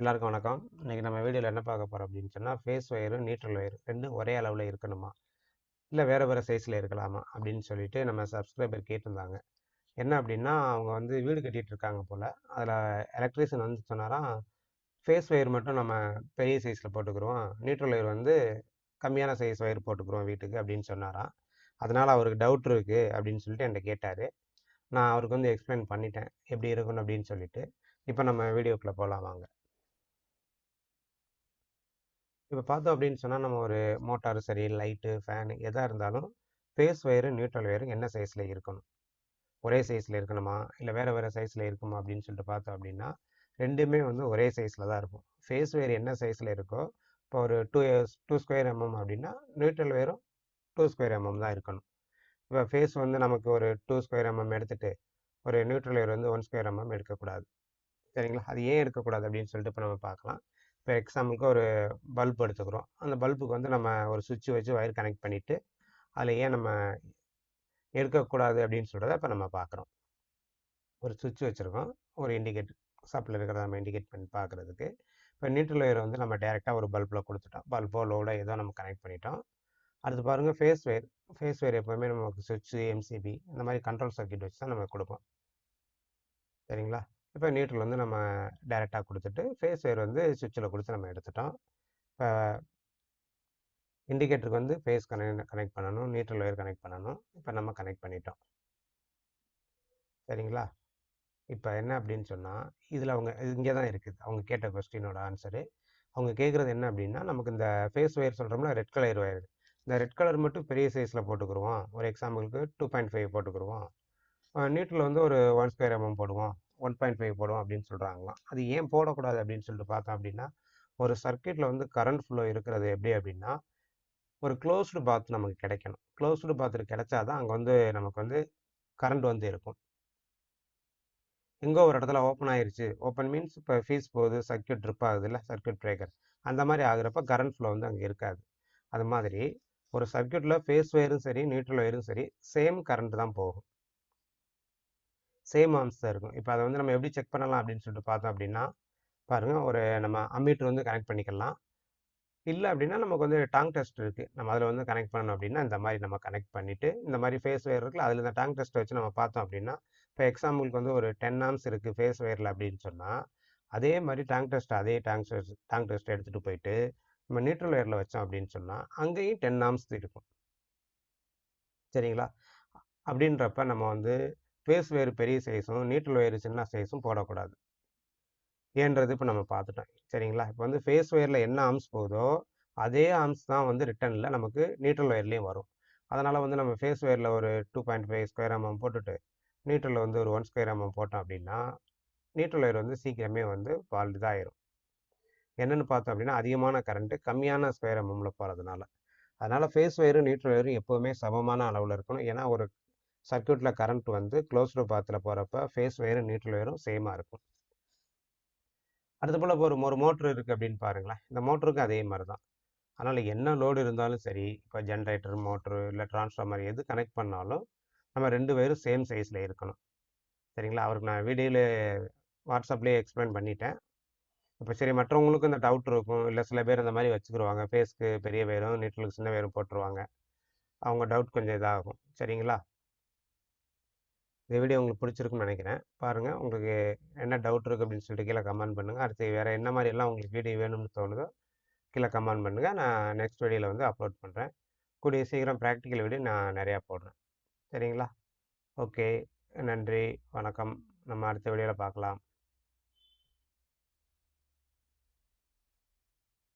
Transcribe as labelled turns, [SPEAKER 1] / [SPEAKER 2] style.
[SPEAKER 1] எல்லாருக்கும் வணக்கம். இன்னைக்கு நம்ம வீடியோல என்ன பார்க்க போகிறோம் அப்படின்னு சொன்னால் ஃபேஸ் ஒயரும், நியூட்ரல் ஒயர் ரெண்டும் ஒரே அளவில் இருக்கணுமா? இல்லை வேறு வேறு சைஸில் இருக்கலாமா? அப்படின்னு சொல்லிட்டு நம்ம சப்ஸ்கிரைபர் கேட்டிருந்தாங்க. என்ன அப்படின்னா, அவங்க வந்து வீடு கட்டிகிட்டு இருக்காங்க போல் அதில் எலக்ட்ரிஷியன் வந்து சொன்னாராம், ஃபேஸ் ஒயர் மட்டும் நம்ம பெரிய சைஸில் போட்டுக்கிறோம் நியூட்ரல் ஒயர் வந்து கம்மியான சைஸ் ஒயர் போட்டுக்கிறோம் வீட்டுக்கு அப்படின்னு சொன்னாராம். அதனால் அவருக்கு டவுட் இருக்குது அப்படின்னு சொல்லிட்டு என்கிட்ட கேட்டார் நான் அவருக்கு வந்து எக்ஸ்பிளைன் பண்ணிட்டேன். எப்படி இருக்கணும் அப்படின்னு சொல்லிட்டு. இப்போ நம்ம வீடியோக்குள்ளே போகலாம் வாங்க. இப்போ பார்த்தோம் அப்படின்னு சொன்னால் நம்ம ஒரு மோட்டார் சரி, லைட்டு, ஃபேனு எதாக இருந்தாலும் ஃபேஸ் ஒயரும், நியூட்ரல் ஒயரும் என்ன சைஸில் இருக்கணும்? ஒரே சைஸில் இருக்கணுமா? இல்லை வேறு வேறு சைஸில் இருக்குமா? அப்படின்னு சொல்லிட்டு பார்த்தோம் அப்படின்னா, ரெண்டுமே வந்து ஒரே சைஸில் தான் இருக்கும். ஃபேஸ் ஒயர் என்ன சைஸில் இருக்கோ, இப்போ ஒரு டூ டூ ஸ்கொயர் எம்எம் அப்படின்னா, நியூட்ரல் ஒயரும் டூ ஸ்கொயர் எம்எம் தான் இருக்கணும். இப்போ ஃபேஸ் வந்து நமக்கு ஒரு டூ ஸ்கொயர் எம்எம் எடுத்துகிட்டு ஒரு நியூட்ரல் ஒயர் வந்து ஒன் ஸ்கொயர் எம்எம் எடுக்கக்கூடாது. சரிங்களா? அது ஏன் எடுக்கக்கூடாது அப்படின்னு சொல்லிட்டு இப்போ நம்ம பார்க்கலாம். இப்போ எக்ஸாம்பிளுக்கு ஒரு பல்ப் எடுத்துக்கிறோம். அந்த பல்புக்கு வந்து நம்ம ஒரு சுவிட்ச் வச்சு ஒயர் கனெக்ட் பண்ணிவிட்டு அதில் ஏன் நம்ம எடுக்கக்கூடாது அப்படின்னு சொல்கிறத இப்போ நம்ம பார்க்குறோம். ஒரு சுவிட்ச் வச்சுருக்கோம் ஒரு இண்டிகேட் சப்பில் இருக்கிறத நம்ம இண்டிகேட் பண்ணி பார்க்குறதுக்கு. இப்போ நியூட்ரல் ஒயர் வந்து நம்ம டேரெக்டாக ஒரு பல்பில் கொடுத்துட்டோம் பல்போ, லோடோ ஏதோ நம்ம கனெக்ட் பண்ணிட்டோம். அடுத்து பாருங்க ஃபேஸ் ஒயர். ஃபேஸ் ஒயர் எப்போவுமே நமக்கு சுவிட்சு எம்சிபி இந்த மாதிரி கண்ட்ரோல் சர்க்கியூட் வச்சு தான் நம்ம கொடுப்போம் சரிங்களா? இப்போ நியூட்ரல் வந்து நம்ம டைரெக்டாக கொடுத்துட்டு ஃபேஸ் ஒயர் வந்து சுவிட்சில் கொடுத்து நம்ம எடுத்துட்டோம். இப்போ இண்டிகேட்டருக்கு வந்து ஃபேஸ் கனெக்ட் கனெக்ட் பண்ணணும். நியூட்ரல் ஒயர் கனெக்ட் பண்ணணும். இப்போ நம்ம கனெக்ட் பண்ணிட்டோம். சரிங்களா? இப்போ என்ன அப்படின்னு சொன்னால் இதில் அவங்க இங்கே தான் இருக்குது. அவங்க கேட்ட கொஸ்டினோட ஆன்சரு. அவங்க கேட்குறது என்ன அப்படின்னா, நமக்கு இந்த ஃபேஸ் ஒயர் சொல்கிறோம்னா ரெட் கலர் ஒயர். இந்த ரெட் கலர் மட்டும் பெரிய சைஸில் போட்டுக்குருவோம். ஒரு எக்ஸாம்பிளுக்கு 2.5 போட்டுக்குருவோம். அ நியூட்ரல் வந்து ஒரு ஒன் ஸ்கொயர் எம்எம் போடுவோம். 1.5 போடுவோம் அப்படின்னு சொல்கிறாங்களாம் அது ஏன் போடக்கூடாது அப்படின்னு சொல்லிட்டு பார்த்தோம் அப்படின்னா, ஒரு சர்க்கியூட்டில் வந்து கரண்ட் ஃப்ளோ இருக்கிறது எப்படி அப்படின்னா, ஒரு க்ளோஸ்டு பாத் நமக்கு கிடைக்கணும். க்ளோஸ்டு பாத் கிடைச்சா தான் அங்கே வந்து நமக்கு வந்து கரண்ட் வந்து இருக்கும். எங்கோ ஒரு இடத்துல ஓப்பன் ஆயிருச்சு. ஓப்பன் மீன்ஸ் இப்போ ஃபீஸ் போகுது, சர்க்கியூட் ட்ரிப் ஆகுதுல்ல, சர்க்யூட் பிரேக்கர். அந்த மாதிரி ஆகுறப்ப கரண்ட் ஃப்ளோ வந்து அங்கே இருக்காது. அது மாதிரி ஒரு சர்க்கியூட்டில் ஃபேஸ் ஒயரும் சரி, நியூட்ரல் ஒயரும் சரி, சேம் கரண்ட் தான் போகும். சேம் ஆர்ம்ஸ் தான் இருக்கும். இப்போ அதை வந்து நம்ம எப்படி செக் பண்ணலாம் அப்படின்னு சொல்லிட்டு பார்த்தோம் அப்படின்னா, பாருங்க ஒரு நம்ம அம்மீட்டர் வந்து கனெக்ட் பண்ணிக்கலாம். இல்லை அப்படின்னா நமக்கு வந்து டாங் டெஸ்ட் இருக்குது நம்ம அதில் வந்து கனெக்ட் பண்ணணும் அப்படின்னா, இந்த மாதிரி நம்ம கனெக்ட் பண்ணிவிட்டு இந்த மாதிரி ஃபேஸ் ஒயர் இருக்குல்ல, அதில் இந்த டாங் டெஸ்ட் வச்சு நம்ம பார்த்தோம் அப்படின்னா, இப்போ எக்ஸாம்பிளுக்கு வந்து ஒரு டென் ஆம்ஸ் இருக்குது ஃபேஸ் வயரில் அப்படின்னு சொன்னால் அதே மாதிரி டாங் டெஸ்ட் அதே டாங் டெஸ்ட் டாங் டெஸ்ட் எடுத்துகிட்டு போயிட்டு, நம்ம நியூட்ரல் ஒயர்ல வச்சோம் அப்படின்னு சொன்னால் அங்கேயும் டென் ஆம்ஸ் இருக்கும். சரிங்களா? அப்படின்றப்ப நம்ம வந்து ஃபேஸ் வேறு பெரிய சைஸும், நீட்டில் வேறு சின்ன சைஸும் போடக்கூடாது. ஏன்றது இப்போ நம்ம பார்த்துட்டோம். சரிங்களா? இப்போ வந்து ஃபேஸ் ஒயரில் என்ன ஆம்ஸ் போகுதோ, அதே ஆம்ஸ் தான் வந்து ரிட்டனில் நமக்கு நியூட்ரல் ஒயர்லேயும் வரும். அதனால் வந்து நம்ம ஃபேஸ் ஒயரில் ஒரு 2.5 ஸ்கொயர் அமௌண்ட் போட்டுட்டு, நியூட்ரல்ல வந்து ஒரு ஒன் ஸ்கொயர் அமௌண்ட் போட்டோம் அப்படின்னா, நியூட்ரல் ஒயர் வந்து சீக்கிரமே வந்து ஃபால்ட் இதாயிரும். என்னென்னு பார்த்தோம் அப்படின்னா, அதிகமான கரண்ட்டு கம்மியான ஸ்கொயர் அமௌண்ட்டில் போகிறதுனால அதனால் ஃபேஸ் ஒயரும், நியூட்ரல் ஒயரும் எப்போவுமே சமமான அளவில் இருக்கணும். ஏன்னா ஒரு சர்க்கியூட்டில் கரண்ட் வந்து க்ளோஸ்டு பாத்தில் போகிறப்ப ஃபேஸ் வயரும் நியூட்ரல் வயரும் சேமா இருக்கும். அடுத்து போல் ஒரு ஒரு மோட்ரு இருக்குது அப்படின்னு பாருங்களேன். இந்த மோட்டருக்கும் அதே மாதிரி தான். அதனால என்ன லோடு இருந்தாலும் சரி, இப்போ ஜென்ரேட்டர் மோட்ரு இல்லை டிரான்ஸ்ஃபார்மர் எது கனெக்ட் பண்ணாலும், நம்ம ரெண்டு பேரும் சேம் சைஸில் இருக்கணும். சரிங்களா? அவருக்கு நான் வீடியோவில் வாட்ஸ்அப்லேயே எக்ஸ்பிளைன் பண்ணிட்டேன். இப்போ சரி மற்றவங்களுக்கும் இந்த டவுட் இருக்கும். இல்லை சில பேர் இந்த மாதிரி வச்சுக்கிடுவாங்க ஃபேஸ்க்கு பெரிய ஒயரும், நீட்டலுக்கு சின்ன ஒயரும் போட்டுருவாங்க. அவங்க டவுட் கொஞ்சம் இதாகும். சரிங்களா? இந்த வீடியோ உங்களுக்கு பிடிச்சிருக்கும்னு நினைக்கிறேன் பாருங்கள் உங்களுக்கு என்ன டவுட் இருக்குது அப்படின்னு சொல்லிட்டு கீழே கமெண்ட் பண்ணுங்கள் அடுத்து வேறு என்ன மாரியெல்லாம் உங்களுக்கு வீடியோ வேணும்னு தோணுதோ, கீழே கமெண்ட் பண்ணுங்கள் நான் நெக்ஸ்ட் வீடியோவில் வந்து அப்லோட் பண்ணுறேன் கூடிய சீக்கிரம் ப்ராக்டிக்கல் வீடியோ நான் நிறையா போடுறேன். சரிங்களா? ஓகே. நன்றி. வணக்கம். நம்ம அடுத்த வீடியோவில் பார்க்கலாம்.